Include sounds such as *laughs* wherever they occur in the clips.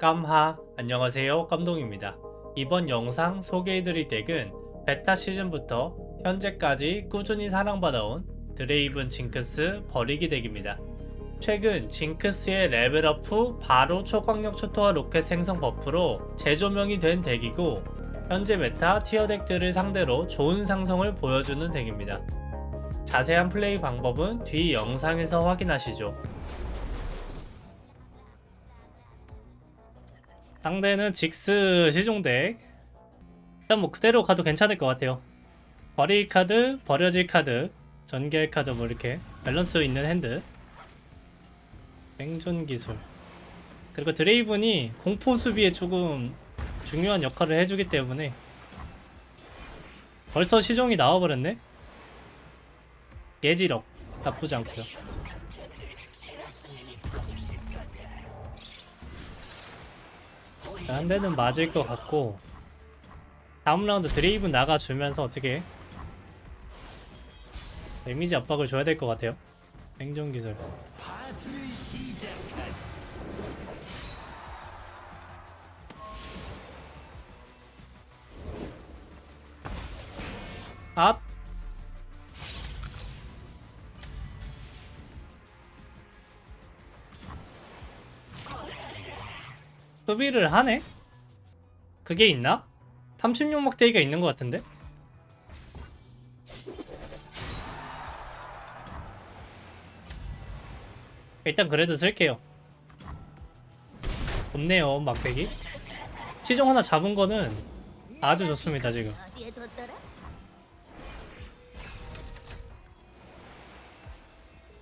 깜하 안녕하세요 깜동입니다. 이번 영상 소개해드릴 덱은 베타 시즌부터 현재까지 꾸준히 사랑받아온 드레이븐 징크스 버리기 덱입니다. 최근 징크스의 레벨업 후 바로 초강력 초토화 로켓 생성 버프로 재조명이 된 덱이고 현재 메타 티어 덱들을 상대로 좋은 상성을 보여주는 덱입니다. 자세한 플레이 방법은 뒤 영상에서 확인하시죠. 상대는 직스 시종덱. 일단 뭐 그대로 가도 괜찮을 것 같아요. 버릴 카드, 버려질 카드, 전개할 카드 뭐 이렇게 밸런스 있는 핸드. 생존 기술. 그리고 드레이븐이 공포 수비에 조금 중요한 역할을 해주기 때문에 벌써 시종이 나와버렸네. 예지력 나쁘지 않고요 한 대는 맞을 것 같고 다음 라운드 드레이븐 나가주면서 어떻게 데미지 압박을 줘야 될 것 같아요. 생존 기술. 아 소비를 하네? 그게 있나? 36막 대기가 있는 것 같은데? 일단 그래도 쓸게요 좋네요 막대기 시종 하나 잡은 거는 아주 좋습니다 지금?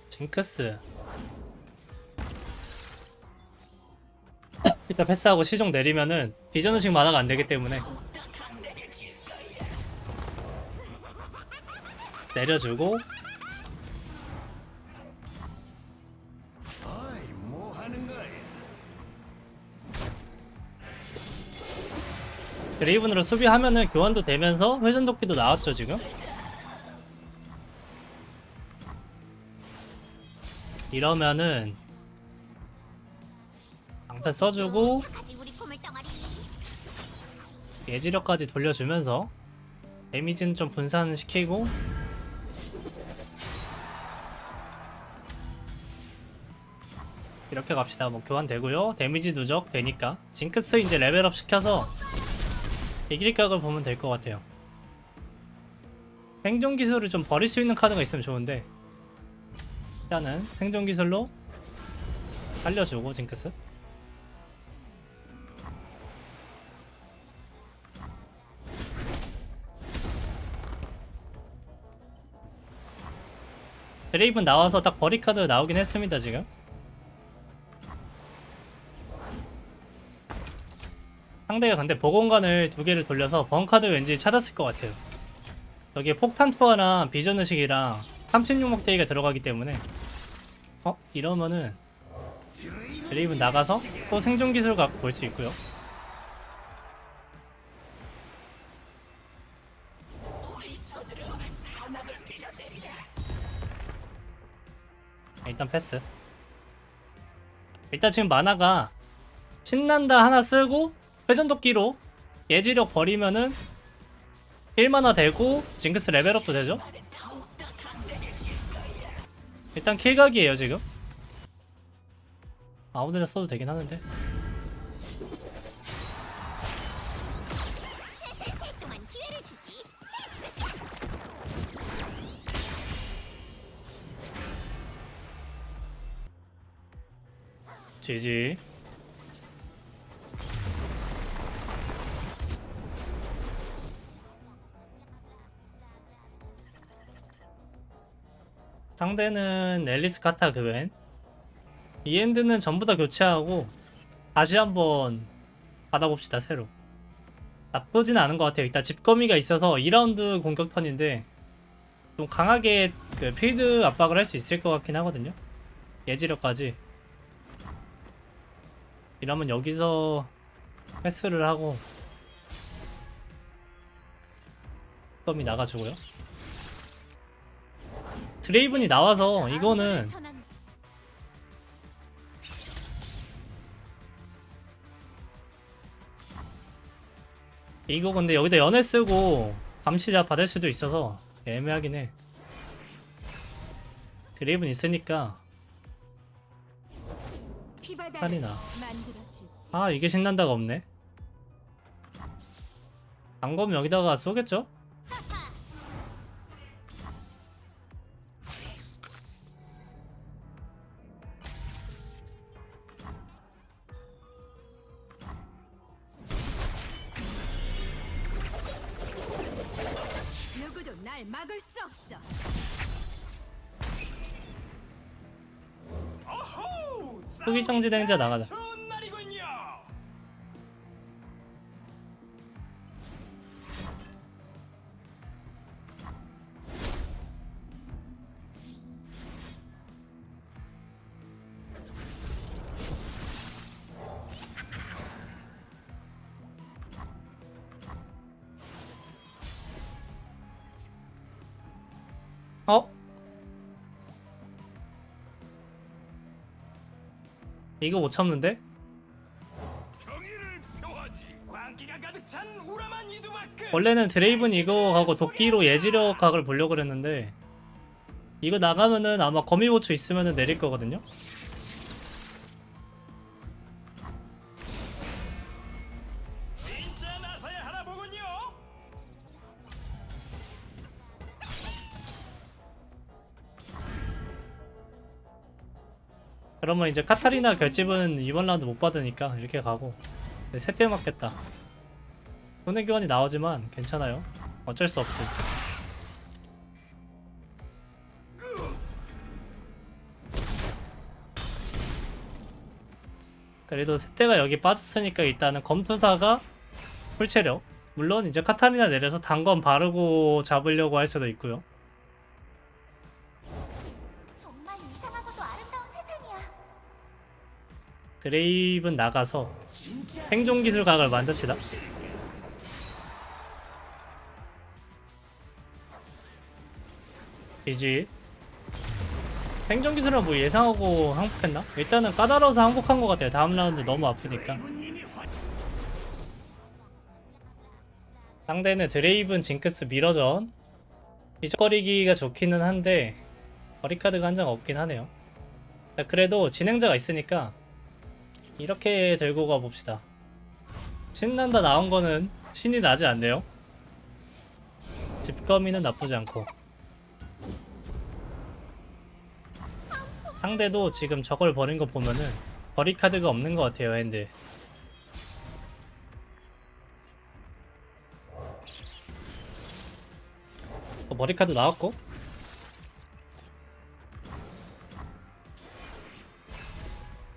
징크스 일단 패스하고 시종 내리면은 비전 의식 만화가 안 되기 때문에 내려주고 드레이븐으로 수비하면은 교환도 되면서 회전 도끼도 나왔죠 지금? 이러면은 방패 써주고. 예지력까지 돌려주면서 데미지는 좀 분산시키고 이렇게 갑시다. 뭐 교환되고요. 데미지 누적 되니까 징크스 이제 레벨업 시켜서 이길 각을 보면 될 것 같아요. 생존 기술을 좀 버릴 수 있는 카드가 있으면 좋은데 일단은 생존 기술로 살려주고 징크스 드레이븐 나와서 딱 버리 카드 나오긴 했습니다 지금. 상대가 근데 보건관을 두 개를 돌려서 번카드 왠지 찾았을 것 같아요. 여기에 폭탄 투하랑 비전 의식이랑 36목대기가 들어가기 때문에. 어? 이러면은 드레이븐 나가서 또 생존 기술 갖고 볼 수 있고요 일단 패스. 일단 지금 만화가 신난다 하나 쓰고 회전도끼로 예지력 버리면은 1만화 되고 징크스 레벨업도 되죠? 일단 킬각이에요 지금 아무데나 써도 되긴 하는데 GG 상대는 앨리스 카타 그웬. 이엔드는 전부 다 교체하고 다시 한번 받아봅시다 새로. 나쁘진 않은 것 같아요. 일단 집거미가 있어서 2라운드 공격 턴인데 좀 강하게 그 필드 압박을 할 수 있을 것 같긴 하거든요. 예지력까지 이러면 여기서 패스를 하고 덤이 나가주고요. 드레이븐이 나와서 이거는 이거 근데 여기다 연애 쓰고 감시자 받을 수도 있어서 애매하긴 해. 드레이븐 있으니까 피바다를 살이 나. 만들어주지. 아 이게 신난다가 없네. 단검 여기다가 쏘겠죠? *laughs* 누구도 날 막을 수 없어. 후기장 진행자 나가자. 이거 못 참는데? 원래는 드레이븐 이거 하고 도끼로 예지력 각을 보려고 그랬는데 이거 나가면은 아마 거미보초 있으면은 내릴 거거든요? 그러면 이제 카타리나 결집은 이번 라운드 못 받으니까 이렇게 가고. 세대 맞겠다. 손해 교환이 나오지만 괜찮아요. 어쩔 수 없어 그래도 세대가 여기 빠졌으니까 일단은 검투사가 풀체력. 물론 이제 카타리나 내려서 단검 바르고 잡으려고 할 수도 있고요 드레이븐 나가서 생존기술 각을 만듭시다. 이지 생존기술은 뭐 예상하고 항복했나? 일단은 까다로워서 항복한 것 같아요. 다음 라운드 너무 아프니까. 상대는 드레이븐 징크스 미러전 뒤적거리기가 좋기는 한데 거리카드가 한 장 없긴 하네요. 자, 그래도 진행자가 있으니까 이렇게 들고 가봅시다. 신난다 나온 거는 신이 나지 않네요. 집거미는 나쁘지 않고. 상대도 지금 저걸 버린 거 보면은 버리 카드가 없는 것 같아요, 핸드. 어, 머리 카드 나왔고.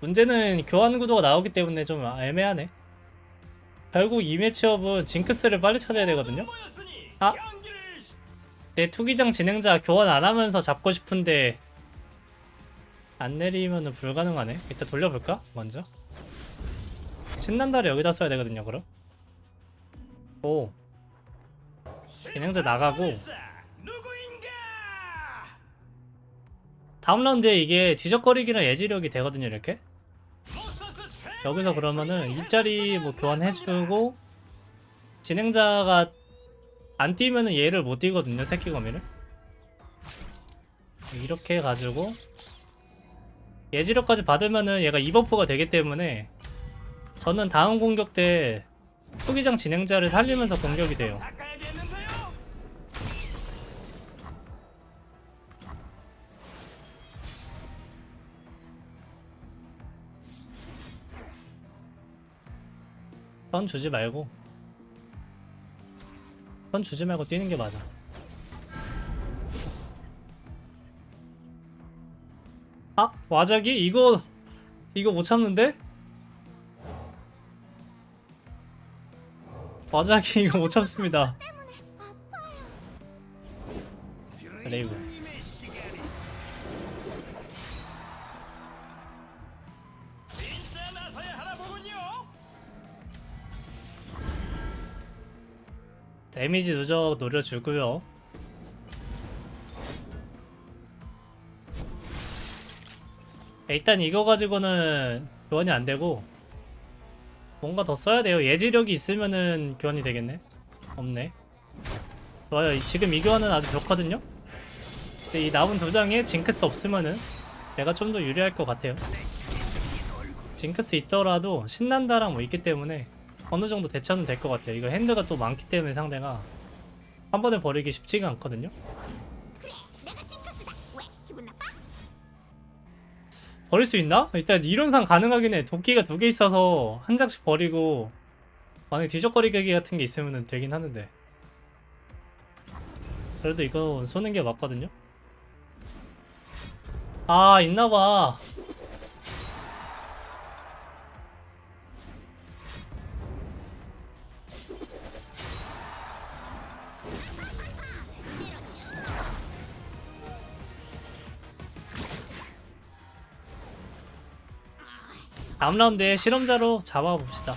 문제는 교환 구도가 나오기 때문에 좀 애매하네. 결국 이 매치업은 징크스를 빨리 찾아야 되거든요. 아. 내 투기장 진행자 교환 안 하면서 잡고 싶은데 안 내리면은 불가능하네. 이따 돌려볼까? 먼저. 신난다를 여기다 써야 되거든요, 그럼. 오, 진행자 나가고? 다음 라운드에 이게 뒤적거리기랑 예지력이 되거든요, 이렇게. 여기서 그러면은 이 자리 뭐 교환해주고 진행자가 안 뛰면은 얘를 못 뛰거든요 새끼 거미를 이렇게 해가지고 예지력까지 받으면은 얘가 2버프가 되기 때문에 저는 다음 공격 때 투기장 진행자를 살리면서 공격이 돼요. 선 주지 말고 선 주지 말고 뛰는 게 맞아. 아 와자기 이거 이거 못 참는데? 와자기 이거 못 참습니다. 레이브 데미지 누적 노려주고요. 일단 이거 가지고는 교환이 안 되고 뭔가 더 써야 돼요. 예지력이 있으면은 교환이 되겠네. 없네. 좋아요. 이- 지금 이 교환은 아주 좋거든요. 근데 이 남은 두 장에 징크스 없으면은 내가 좀 더 유리할 것 같아요. 징크스 있더라도 신난다랑 뭐 있기 때문에 어느 정도 대처는 될 것 같아요 이거 핸드가 또 많기 때문에 상대가 한 번에 버리기 쉽지가 않거든요? 버릴 수 있나? 일단 이론상 가능하긴 해. 도끼가 두 개 있어서 한 장씩 버리고 만약에 뒤적거리기 같은 게 있으면 되긴 하는데 그래도 이거 쏘는 게 맞거든요? 아 있나봐 다음 라운드에 실험자로 잡아봅시다.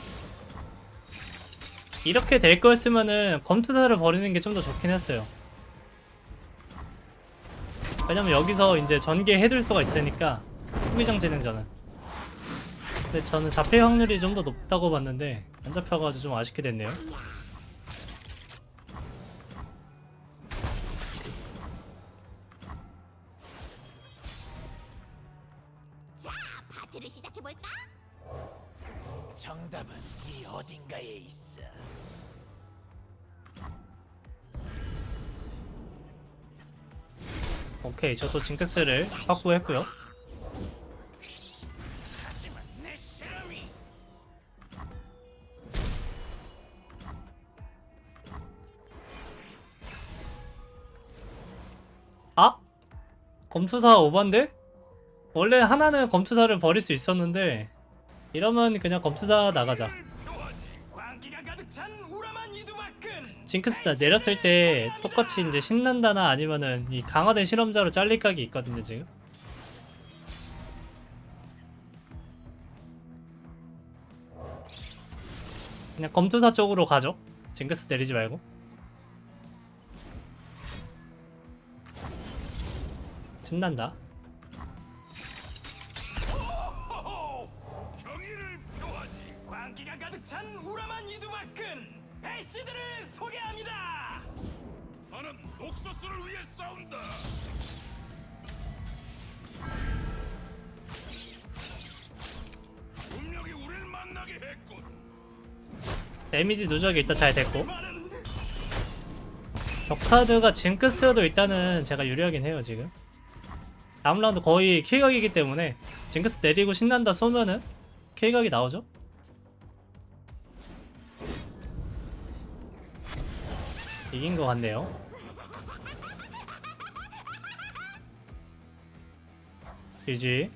이렇게 될 거였으면은 검투사를 버리는 게 좀 더 좋긴 했어요. 왜냐면 여기서 이제 전개 해둘 수가 있으니까 후기장 진행자는. 근데 저는 잡힐 확률이 좀 더 높다고 봤는데 안 잡혀가지고 좀 아쉽게 됐네요. 자, 파티를 시작해볼까? 정답은 이 어딘가에 있어. 오케이 저도 징크스를 확보했고요 하지만 내 실험이 아? 검투사 오반데? 원래 하나는 검투사를 버릴 수 있었는데 이러면 그냥 검투사 나가자. 징크스다 내렸을 때 똑같이 이제 신난다나 아니면은 이 강화된 실험자로 잘릴 각이 있거든요 지금. 그냥 검투사 쪽으로 가죠. 징크스 내리지 말고. 신난다 데미지 누적이 일단 잘 됐고. 많은 적카드가 징크스여도 일단은 제가 유리하긴 해요 지금. 다음 라운드 거의 킬각이기 때문에 징크스 내리고 신난다 쏘면은 킬각이 나오죠? 이긴 것 같네요. GG